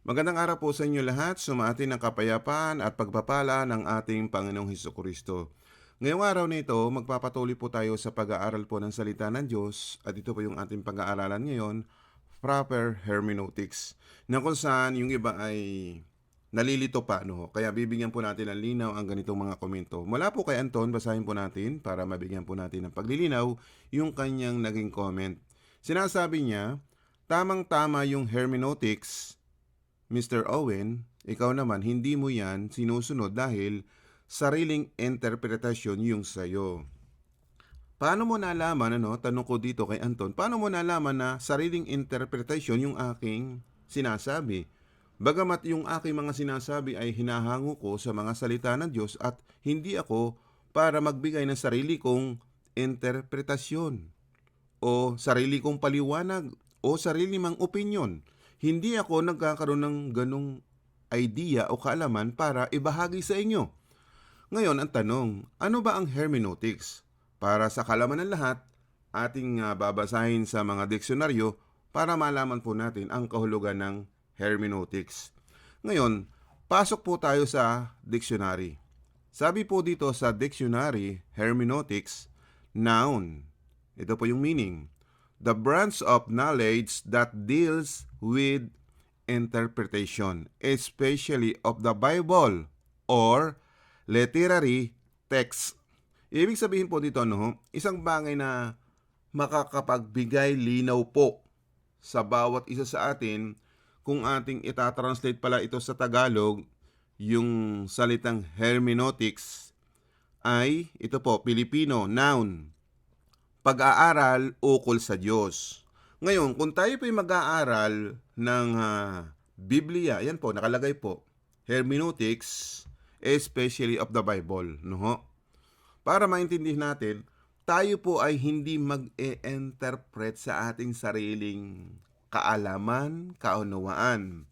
Magandang araw po sa inyo lahat. Sumati ng kapayapaan at pagpapala ng ating Panginoong Heso Kristo. Ngayong araw na ito, magpapatuloy po tayo sa pag-aaral po ng salita ng Diyos at ito po yung ating pag-aaralan ngayon, proper hermeneutics, na kung saan yung iba ay nalilito pa. No? Kaya bibigyan po natin ng linaw ang ganitong mga komento. Mula po kay Anton, basahin po natin para mabigyan po natin ng paglilinaw yung kanyang naging comment. Sinasabi niya, tamang-tama yung hermeneutics Mr. Owen, ikaw naman hindi mo yan sinusunod dahil sariling interpretasyon yung sayo. Paano mo nalaman, ano, tanong ko dito kay Anton, paano mo nalaman na sariling interpretasyon yung aking sinasabi? Bagamat yung aking mga sinasabi ay hinahango ko sa mga salita ng Diyos at hindi ako para magbigay ng sarili kong interpretasyon o sarili kong paliwanag o sarili mang opinyon. Hindi ako nagkakaroon ng ganong idea o kaalaman para ibahagi sa inyo. Ngayon, ang tanong, ano ba ang hermeneutics? Para sa kalaman ng lahat, ating ah, babasahin sa mga diksyonaryo para malaman po natin ang kahulugan ng hermeneutics. Ngayon, pasok po tayo sa dictionary. Sabi po dito sa dictionary, hermeneutics, noun. Ito po yung meaning the branch of knowledge that deals with interpretation, especially of the Bible or literary text. Ibig sabihin po dito, no, isang bagay na makakapagbigay linaw po sa bawat isa sa atin kung ating itatranslate pala ito sa Tagalog, yung salitang hermeneutics ay ito po, Filipino, noun, pag-aaral ukol sa Diyos. Ngayon, kung tayo po'y mag-aaral ng ah, Biblia, yan po, nakalagay po, hermeneutics, especially of the Bible, no ho? Para maintindihan natin, tayo po ay hindi mag-e-interpret sa ating sariling kaalaman, kaunawaan.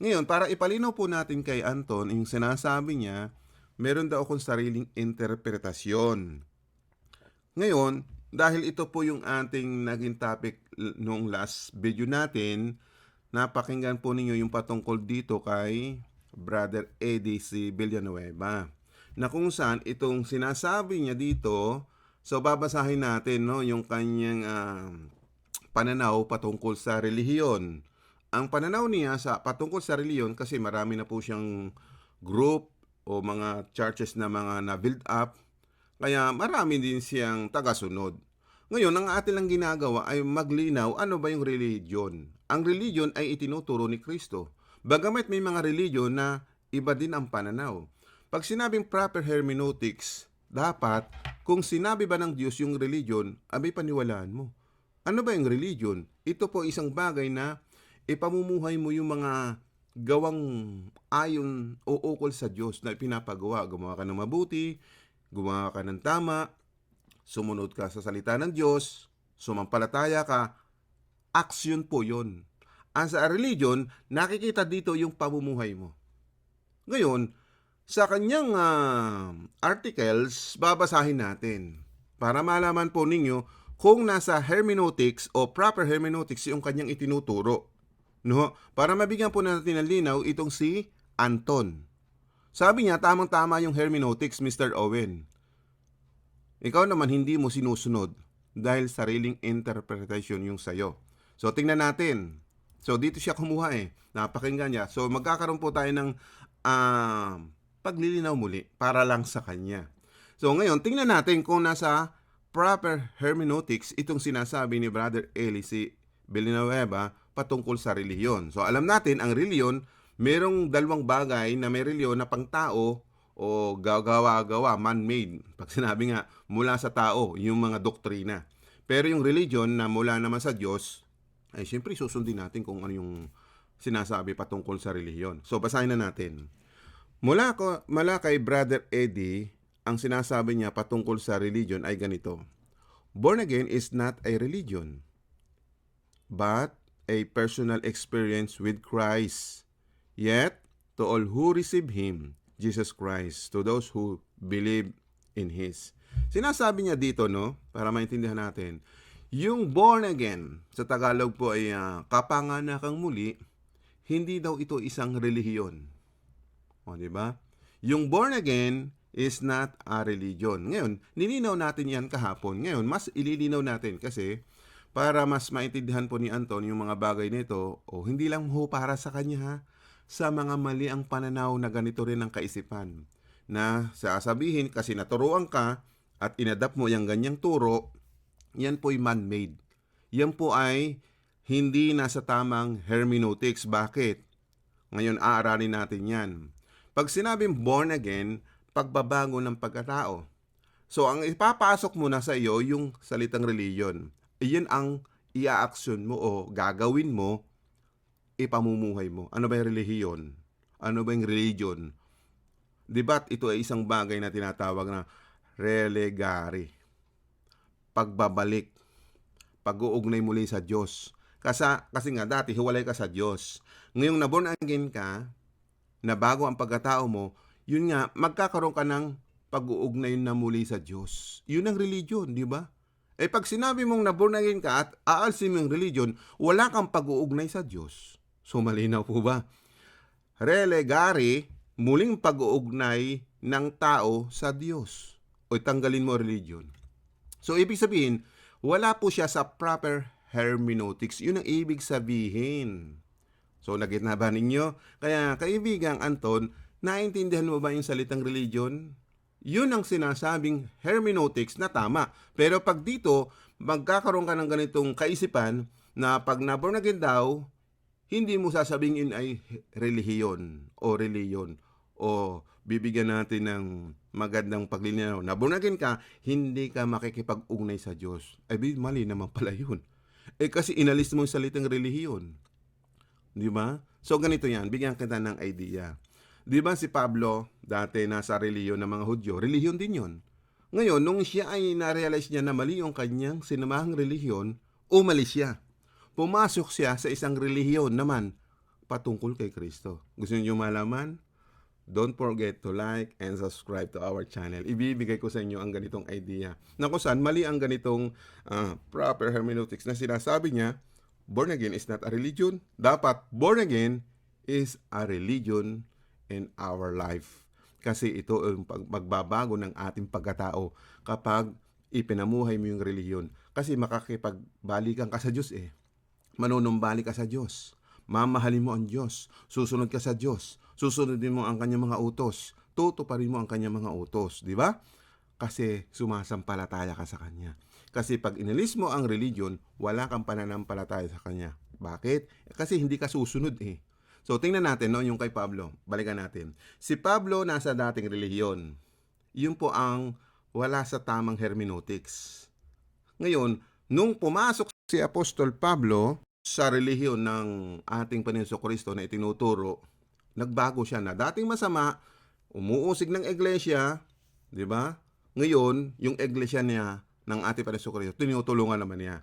Ngayon, para ipalinaw po natin kay Anton, yung sinasabi niya, meron daw akong sariling interpretasyon. Ngayon, dahil ito po yung ating naging topic nung last video natin, napakinggan po ninyo yung patungkol dito kay Brother Eddie C. Villanueva. Na kung saan itong sinasabi niya dito, so babasahin natin no, yung kanyang ah, pananaw patungkol sa relihiyon. Ang pananaw niya sa patungkol sa relihiyon kasi marami na po siyang group o mga churches na mga na-build up kaya marami din siyang tagasunod. Ngayon, ang atin lang ginagawa ay maglinaw ano ba yung religion. Ang religion ay itinuturo ni Kristo. Bagamat may mga religion na iba din ang pananaw. Pag sinabing proper hermeneutics, dapat kung sinabi ba ng Diyos yung religion, abay paniwalaan mo. Ano ba yung religion? Ito po isang bagay na ipamumuhay mo yung mga gawang ayon o ukol sa Diyos na pinapagawa. Gumawa ka ng mabuti, gumawa ka ng tama, sumunod ka sa salita ng Diyos, sumampalataya ka, action po yon. Ang sa religion, nakikita dito yung pamumuhay mo. Ngayon, sa kanyang ah, articles, babasahin natin para malaman po ninyo kung nasa hermeneutics o proper hermeneutics yung kanyang itinuturo. No? Para mabigyan po natin ng linaw itong si Anton. Sabi niya, tamang-tama yung hermeneutics, Mr. Owen. Ikaw naman hindi mo sinusunod dahil sariling interpretation yung sayo. So, tingnan natin. So, dito siya kumuha eh. Napakinggan niya. So, magkakaroon po tayo ng ah, paglilinaw muli para lang sa kanya. So, ngayon, tingnan natin kung nasa proper hermeneutics itong sinasabi ni Brother Eli si Villanueva patungkol sa reliyon. So, alam natin, ang reliyon, merong dalawang bagay na may reliyon na pang-tao o gawa-gawa, man-made. Pag sinabi nga, mula sa tao, yung mga doktrina. Pero yung religion na mula naman sa Diyos, ay siyempre susundin natin kung ano yung sinasabi patungkol sa relihiyon. So, basahin na natin. Mula, ko, mula kay Brother Eddie, ang sinasabi niya patungkol sa religion ay ganito. Born again is not a religion, but a personal experience with Christ. Yet, to all who receive Him, Jesus Christ, to those who believe in His. Sinasabi niya dito, no, para maintindihan natin, yung born again, sa Tagalog po ay uh, kapanganakang muli, hindi daw ito isang relihiyon. O, di ba? Yung born again is not a religion. Ngayon, nilinaw natin yan kahapon. Ngayon, mas ililinaw natin kasi para mas maintindihan po ni Anton yung mga bagay nito, o hindi lang ho para sa kanya ha, sa mga mali ang pananaw na ganito rin ang kaisipan. Na sasabihin kasi naturuan ka at inadapt mo yung ganyang turo, yan po'y man-made. Yan po ay hindi nasa tamang hermeneutics. Bakit? Ngayon, aaralin natin yan. Pag sinabing born again, pagbabago ng pagkatao. So, ang ipapasok mo na sa iyo yung salitang religion. Iyan ang ia-action mo o gagawin mo, ipamumuhay mo. Ano ba yung relihiyon? Ano ba yung religion? Di ba't ito ay isang bagay na tinatawag na relegare? Pagbabalik. Pag-uugnay muli sa Diyos. Kasi, kasi nga dati hiwalay ka sa Diyos. Ngayong naborn again ka, na bago ang pagkatao mo, yun nga, magkakaroon ka ng pag-uugnay na muli sa Diyos. Yun ang religion, di ba? Eh pag sinabi mong naborn again ka at aalsin mo yung religion, wala kang pag-uugnay sa Diyos. So malinaw po ba? Relegare, muling pag-uugnay ng tao sa Diyos. O tanggalin mo religion. So ibig sabihin, wala po siya sa proper hermeneutics. Yun ang ibig sabihin. So, nagit na ba ninyo? Kaya, kaibigang Anton, naintindihan mo ba yung salitang religion? Yun ang sinasabing hermeneutics na tama. Pero pag dito, magkakaroon ka ng ganitong kaisipan na pag naborn again daw, hindi mo sasabing yun ay relihiyon o reliyon o bibigyan natin ng magandang paglilinaw. Again ka, hindi ka makikipag-ugnay sa Diyos. Ay, di, mali naman pala yun. Eh kasi inalis mo yung salitang relihiyon. Di ba? So ganito yan, bigyan kita ng idea. Di ba si Pablo, dati nasa reliyon ng mga Hudyo, relihiyon din yon. Ngayon, nung siya ay na-realize niya na mali yung kanyang sinamahang relihiyon, umalis siya. Pumasok siya sa isang relihiyon naman patungkol kay Kristo. Gusto niyo malaman? Don't forget to like and subscribe to our channel. Ibibigay ko sa inyo ang ganitong idea na kung saan mali ang ganitong ah, proper hermeneutics na sinasabi niya, born again is not a religion. Dapat born again is a religion in our life. Kasi ito ang pag- magbabago ng ating pagkatao kapag ipinamuhay mo yung relihiyon. Kasi makakipagbalikan ka sa Diyos eh. Manunumbali ka sa Diyos. Mamahalin mo ang Diyos. Susunod ka sa Diyos. Susunodin mo ang kanyang mga utos. Tutuparin mo ang kanyang mga utos. Di ba? Kasi sumasampalataya ka sa Kanya. Kasi pag inalis mo ang religion, wala kang pananampalataya sa Kanya. Bakit? Kasi hindi ka susunod eh. So tingnan natin no, yung kay Pablo. Balikan natin. Si Pablo nasa dating relihiyon. Yun po ang wala sa tamang hermeneutics. Ngayon, nung pumasok si Apostol Pablo sa relihiyon ng ating Panginoon Kristo na itinuturo, nagbago siya na dating masama, umuusig ng iglesia, di ba? Ngayon, yung iglesia niya ng ating Panginoon Kristo, tinutulungan naman niya.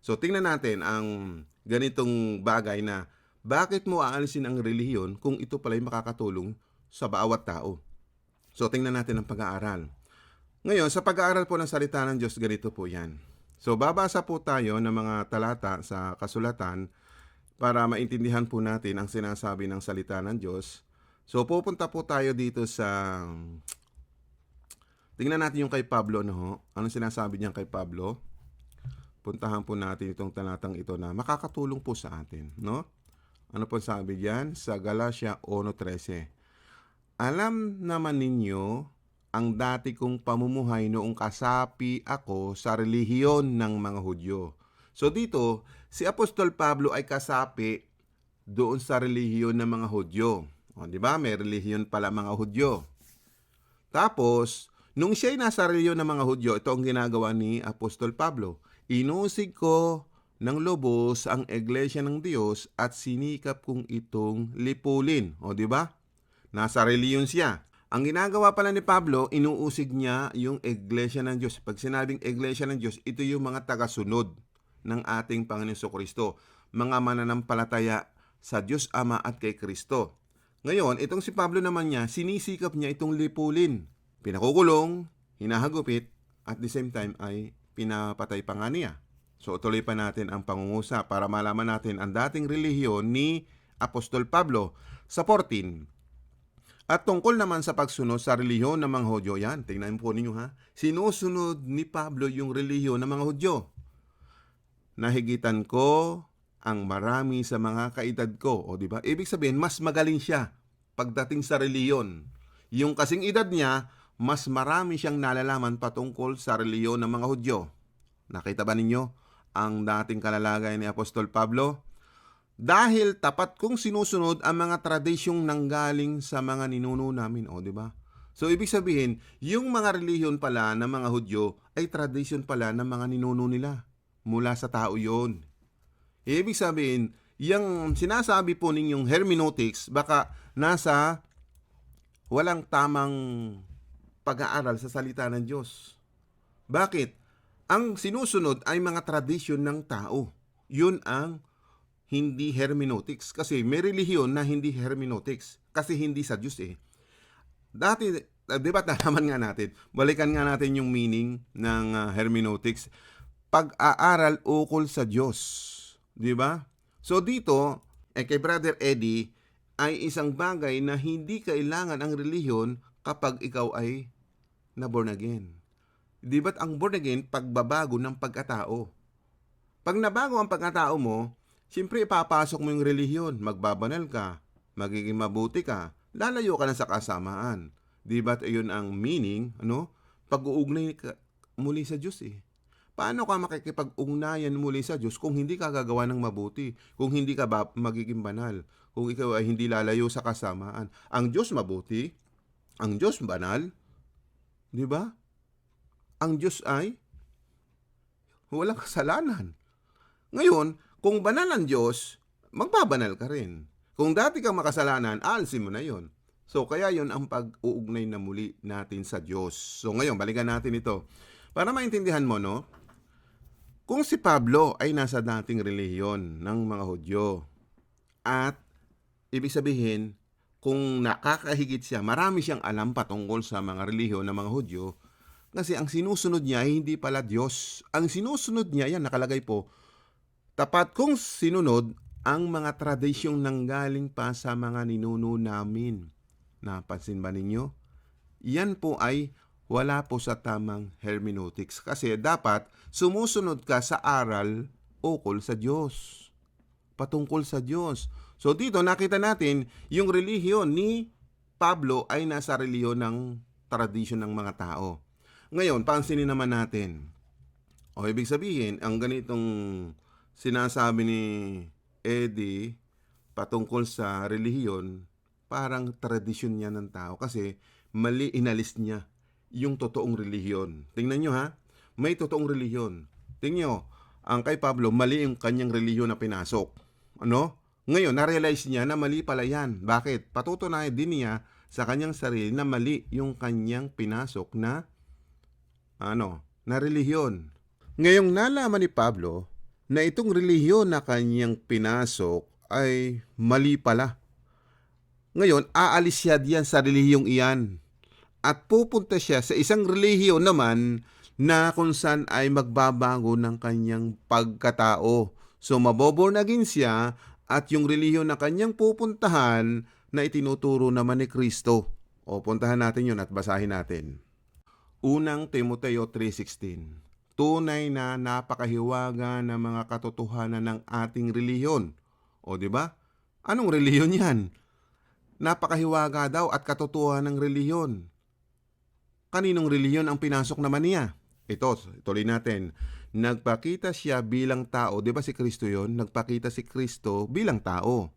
So, tingnan natin ang ganitong bagay na bakit mo aalisin ang relihiyon kung ito pala'y makakatulong sa bawat tao. So, tingnan natin ang pag-aaral. Ngayon, sa pag-aaral po ng salita ng Diyos, ganito po yan. So, babasa po tayo ng mga talata sa kasulatan para maintindihan po natin ang sinasabi ng salita ng Diyos. So, pupunta po tayo dito sa... Tingnan natin yung kay Pablo, no? ho? Anong sinasabi niya kay Pablo? Puntahan po natin itong talatang ito na makakatulong po sa atin, no? Ano po sabi diyan sa Galatia 1.13? Alam naman ninyo ang dati kong pamumuhay noong kasapi ako sa relihiyon ng mga Hudyo. So dito, si Apostol Pablo ay kasapi doon sa relihiyon ng mga Hudyo. O, di ba? May relihiyon pala mga Hudyo. Tapos, nung siya'y nasa relihiyon ng mga Hudyo, ito ang ginagawa ni Apostol Pablo. Inusig ko ng lubos ang iglesia ng Diyos at sinikap kong itong lipulin. O, di ba? Nasa reliyon siya. Ang ginagawa pala ni Pablo, inuusig niya yung iglesia ng Diyos. Pag sinabing iglesia ng Diyos, ito yung mga tagasunod ng ating Panginoon Kristo. Mga mananampalataya sa Diyos Ama at kay Kristo. Ngayon, itong si Pablo naman niya, sinisikap niya itong lipulin. Pinakukulong, hinahagupit, at the same time ay pinapatay pa nga niya. So tuloy pa natin ang pangungusap para malaman natin ang dating relihiyon ni Apostol Pablo sa 14. At tungkol naman sa pagsunod sa relihiyon ng mga Hudyo, yan, tingnan po ninyo ha. Sinusunod ni Pablo yung relihiyon ng mga Hudyo. Nahigitan ko ang marami sa mga kaedad ko. O di ba? Ibig sabihin, mas magaling siya pagdating sa reliyon. Yung kasing edad niya, mas marami siyang nalalaman patungkol sa reliyon ng mga Hudyo. Nakita ba ninyo ang dating kalalagay ni Apostol Pablo? Dahil tapat kong sinusunod ang mga tradisyong nanggaling sa mga ninuno namin, o di ba? So ibig sabihin, yung mga reliyon pala ng mga Hudyo ay tradisyon pala ng mga ninuno nila. Mula sa tao yon. Ibig sabihin, yung sinasabi po ninyong hermeneutics, baka nasa walang tamang pag-aaral sa salita ng Diyos. Bakit? Ang sinusunod ay mga tradisyon ng tao. Yun ang hindi hermeneutics. Kasi may relihiyon na hindi hermeneutics. Kasi hindi sa Diyos eh. Dati, uh, di ba nalaman nga natin, balikan nga natin yung meaning ng uh, hermeneutics. Pag-aaral ukol sa Diyos. Di ba? So dito, eh, kay Brother Eddie, ay isang bagay na hindi kailangan ang relihiyon kapag ikaw ay na born again. Di ba't ang born again, pagbabago ng pagkatao? Pag nabago ang pagkatao mo, siyempre ipapasok mo yung relihiyon, magbabanal ka, magiging mabuti ka, lalayo ka na sa kasamaan. Di ba't yun ang meaning, ano? Pag-uugnay ka muli sa Diyos eh. Paano ka makikipag-ugnayan muli sa Diyos kung hindi ka gagawa ng mabuti, kung hindi ka ba magiging banal, kung ikaw ay hindi lalayo sa kasamaan? Ang Diyos mabuti, ang Diyos banal, di ba? Ang Diyos ay walang kasalanan. Ngayon, kung banal ang Diyos, magbabanal ka rin. Kung dati kang makasalanan, aalsin mo na yon. So, kaya yon ang pag-uugnay na muli natin sa Diyos. So, ngayon, balikan natin ito. Para maintindihan mo, no? Kung si Pablo ay nasa dating relihiyon ng mga Hudyo at ibig sabihin, kung nakakahigit siya, marami siyang alam patungkol sa mga relihiyon ng mga Hudyo kasi ang sinusunod niya ay hindi pala Diyos. Ang sinusunod niya, yan nakalagay po, tapat kong sinunod ang mga tradisyong nanggaling pa sa mga ninuno namin. Napansin ba ninyo? Yan po ay wala po sa tamang hermeneutics kasi dapat sumusunod ka sa aral ukol sa Diyos. Patungkol sa Diyos. So dito nakita natin yung relihiyon ni Pablo ay nasa relihiyon ng tradisyon ng mga tao. Ngayon, pansinin naman natin. O ibig sabihin, ang ganitong sinasabi ni Eddie patungkol sa relihiyon, parang tradisyon niya ng tao kasi mali inalis niya yung totoong relihiyon. Tingnan nyo ha, may totoong relihiyon. Tingnan nyo, ang kay Pablo, mali yung kanyang relihiyon na pinasok. Ano? Ngayon, na-realize niya na mali pala yan. Bakit? Patutunayan din niya sa kanyang sarili na mali yung kanyang pinasok na ano, na relihiyon. Ngayong nalaman ni Pablo na itong relihiyon na kanyang pinasok ay mali pala. Ngayon, aalis siya diyan sa relihiyong iyan at pupunta siya sa isang relihiyon naman na kung saan ay magbabago ng kanyang pagkatao. So maboborn again siya at yung relihiyon na kanyang pupuntahan na itinuturo naman ni Kristo. O puntahan natin yun at basahin natin. Unang Timoteo 3.16 Tunay na napakahiwaga ng mga katotohanan ng ating relihiyon. O di ba? Anong relihiyon yan? Napakahiwaga daw at katotohanan ng relihiyon. Kaninong relihiyon ang pinasok naman niya? Ito, tuloy natin. Nagpakita siya bilang tao. Di ba si Kristo yon? Nagpakita si Kristo bilang tao.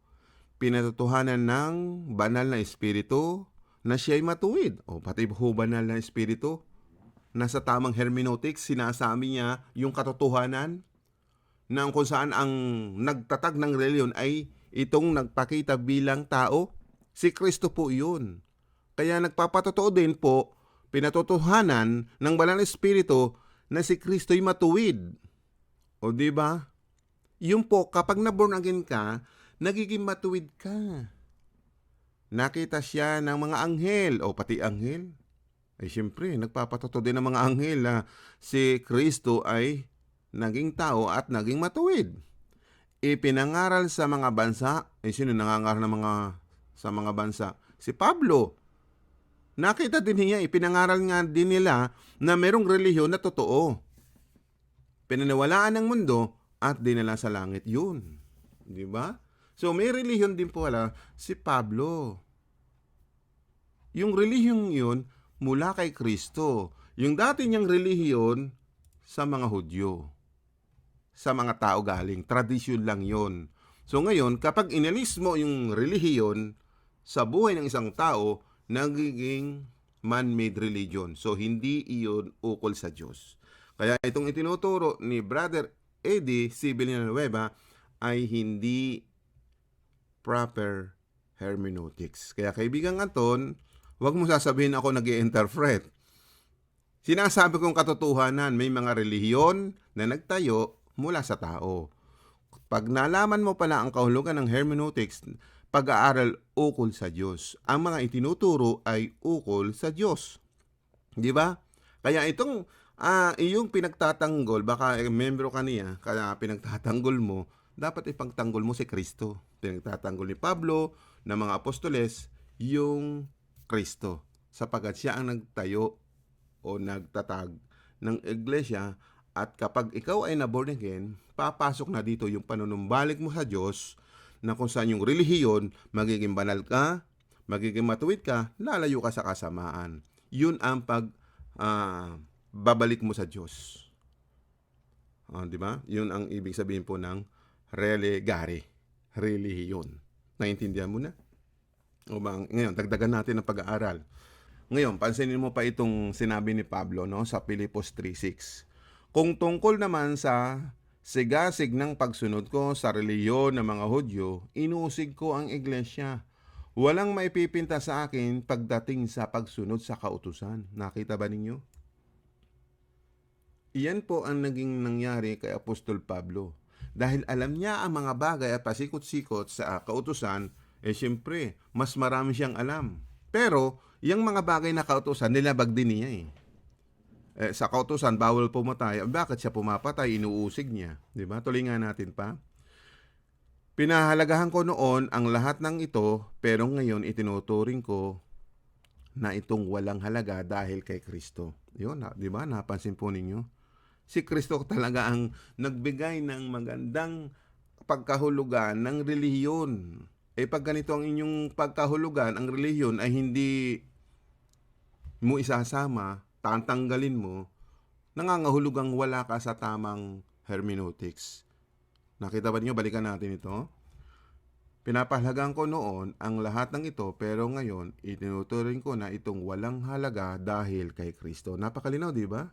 Pinatutuhanan ng banal na espiritu na siya'y matuwid. O pati ho banal na espiritu. Nasa tamang hermeneutics, sinasabi niya yung katotohanan na kung saan ang nagtatag ng reliyon ay itong nagpakita bilang tao. Si Kristo po yun. Kaya nagpapatotoo din po pinatotohanan ng banal na espiritu na si Kristo'y matuwid. O ba? Yung po kapag na-born again ka, nagiging matuwid ka. Nakita siya ng mga anghel o pati anghel. Ay siyempre, nagpapatotoo din ng mga anghel na si Kristo ay naging tao at naging matuwid. ipinangaral sa mga bansa. Eh, sino nangangaral ng mga sa mga bansa? Si Pablo. Nakita din niya, ipinangaral nga din nila na merong relihiyon na totoo. Pinanawalaan ng mundo at dinala sa langit yun. Di ba? So may relihiyon din po wala si Pablo. Yung relihiyong yun mula kay Kristo. Yung dati niyang relihiyon sa mga Hudyo. Sa mga tao galing. Tradisyon lang yon. So ngayon, kapag inalis mo yung relihiyon sa buhay ng isang tao, nagiging man-made religion. So hindi iyon ukol sa Diyos. Kaya itong itinuturo ni Brother Eddie C. Villanueva ay hindi proper hermeneutics. Kaya kaibigan Anton, huwag mo sasabihin ako nag interpret Sinasabi kong katotohanan, may mga relihiyon na nagtayo mula sa tao. Pag nalaman mo pala ang kahulugan ng hermeneutics, pag-aaral ukol sa Diyos. Ang mga itinuturo ay ukol sa Diyos. Di ba? Kaya itong ah, iyong pinagtatanggol, baka eh, membro ka niya, kaya pinagtatanggol mo, dapat ipagtanggol mo si Kristo. Pinagtatanggol ni Pablo ng mga apostoles, yung Kristo. Sapagat siya ang nagtayo o nagtatag ng iglesia at kapag ikaw ay naborn again, papasok na dito yung panunumbalik mo sa Diyos na kung saan yung relihiyon, magiging banal ka, magiging matuwid ka, lalayo ka sa kasamaan. Yun ang pag ah, babalik mo sa Diyos. Ah, di ba? Yun ang ibig sabihin po ng relegare, relihiyon. Naintindihan mo na? O ba, ngayon, dagdagan natin ang pag-aaral. Ngayon, pansinin mo pa itong sinabi ni Pablo no, sa Pilipos 3.6. Kung tungkol naman sa sigasig ng pagsunod ko sa reliyon ng mga Hudyo, inusig ko ang iglesia. Walang maipipinta sa akin pagdating sa pagsunod sa kautusan. Nakita ba ninyo? Iyan po ang naging nangyari kay Apostol Pablo. Dahil alam niya ang mga bagay at pasikot-sikot sa kautusan, eh siyempre, mas marami siyang alam. Pero, yung mga bagay na kautusan, nilabag din niya eh. eh sa kautusan, bawal pumatay. Bakit siya pumapatay? Inuusig niya. Di ba? Tuloy nga natin pa. Pinahalagahan ko noon ang lahat ng ito, pero ngayon itinuturing ko na itong walang halaga dahil kay Kristo. Yun, na- di ba? Napansin po ninyo? Si Kristo talaga ang nagbigay ng magandang pagkahulugan ng relihiyon. Eh pag ganito ang inyong pagkahulugan, ang relihiyon ay hindi mo isasama, tatanggalin mo, nangangahulugang wala ka sa tamang hermeneutics. Nakita ba niyo? Balikan natin ito. Pinapahalagan ko noon ang lahat ng ito pero ngayon itinuturing ko na itong walang halaga dahil kay Kristo. Napakalinaw, di ba?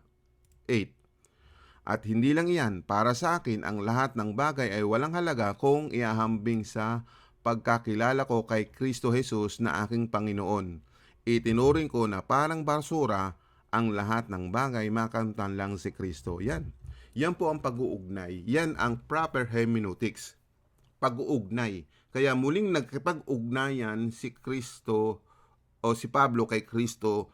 8. At hindi lang iyan, para sa akin ang lahat ng bagay ay walang halaga kung iahambing sa pagkakilala ko kay Kristo Jesus na aking Panginoon. Itinuring ko na parang basura ang lahat ng bagay makamtan lang si Kristo. Yan. Yan po ang pag-uugnay. Yan ang proper hermeneutics. Pag-uugnay. Kaya muling nagkipag-ugnayan si Kristo o si Pablo kay Kristo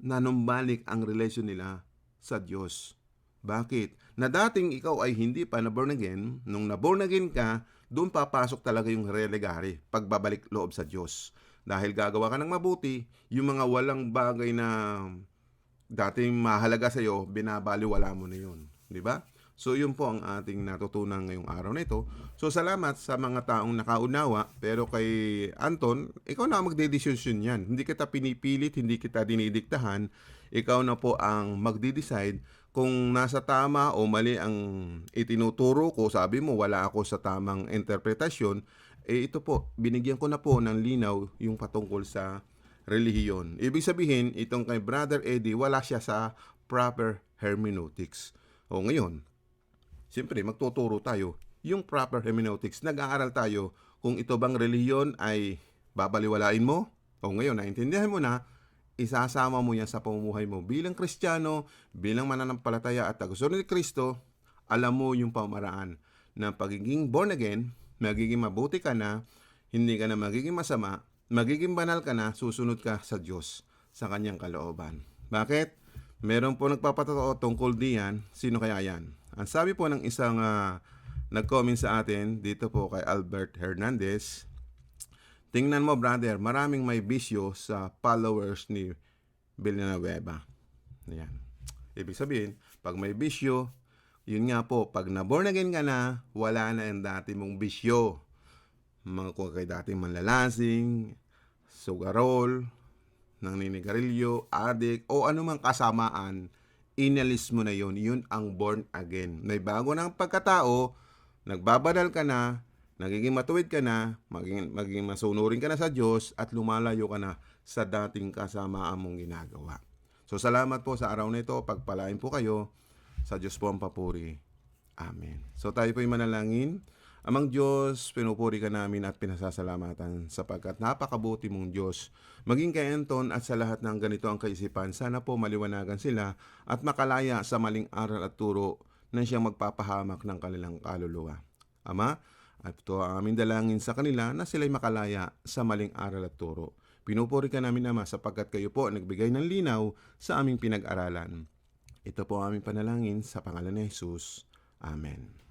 na numbalik ang relasyon nila sa Diyos. Bakit? Na dating ikaw ay hindi pa na born again, nung na born again ka, doon papasok talaga yung relegare, pagbabalik loob sa Diyos. Dahil gagawa ka ng mabuti, yung mga walang bagay na dating mahalaga sa iyo, binabaliwala mo na yun. Di ba? So yun po ang ating natutunan ngayong araw na ito. So salamat sa mga taong nakaunawa, pero kay Anton, ikaw na ang magdedesisyon yan. Hindi kita pinipilit, hindi kita dinidiktahan. Ikaw na po ang magde-decide kung nasa tama o mali ang itinuturo ko. Sabi mo, wala ako sa tamang interpretasyon. Eh ito po, binigyan ko na po ng linaw yung patungkol sa relihiyon. Ibig sabihin, itong kay Brother Eddie, wala siya sa proper hermeneutics. O ngayon, Siyempre, magtuturo tayo. Yung proper hermeneutics, nag-aaral tayo kung ito bang relihiyon ay babaliwalain mo. O ngayon, naintindihan mo na, isasama mo yan sa pamumuhay mo. Bilang Kristiyano, bilang mananampalataya at tagusunod ni Kristo, alam mo yung pamaraan na pagiging born again, magiging mabuti ka na, hindi ka na magiging masama, magiging banal ka na, susunod ka sa Diyos, sa kanyang kalooban. Bakit? Meron po nagpapatotoo tungkol diyan, sino kaya yan? Ang sabi po ng isang ah, nag-comment sa atin dito po kay Albert Hernandez. Tingnan mo brother, maraming may bisyo sa followers ni Villanueva. Yan. Ibig sabihin, pag may bisyo, yun nga po, pag na-born again ka na, wala na yung dati mong bisyo. Mga kung kay dati manlalasing, sugarol, naninigarilyo, adik, o anumang kasamaan, inalis mo na yun. Yun ang born again. May bago ng pagkatao, nagbabadal ka na, nagiging matuwid ka na, magiging, magiging masunurin ka na sa Diyos, at lumalayo ka na sa dating kasamaan mong ginagawa. So salamat po sa araw na ito. Pagpalain po kayo. Sa Diyos po ang papuri. Amen. So tayo po manalangin. Amang Diyos, pinupuri ka namin at pinasasalamatan sapagkat napakabuti mong Diyos. Maging kay Anton at sa lahat ng ganito ang kaisipan, sana po maliwanagan sila at makalaya sa maling aral at turo na siyang magpapahamak ng kanilang kaluluwa. Ama, at ito ang aming dalangin sa kanila na sila'y makalaya sa maling aral at turo. Pinupuri ka namin, Ama, sapagkat kayo po nagbigay ng linaw sa aming pinag-aralan. Ito po ang aming panalangin sa pangalan ni Jesus. Amen.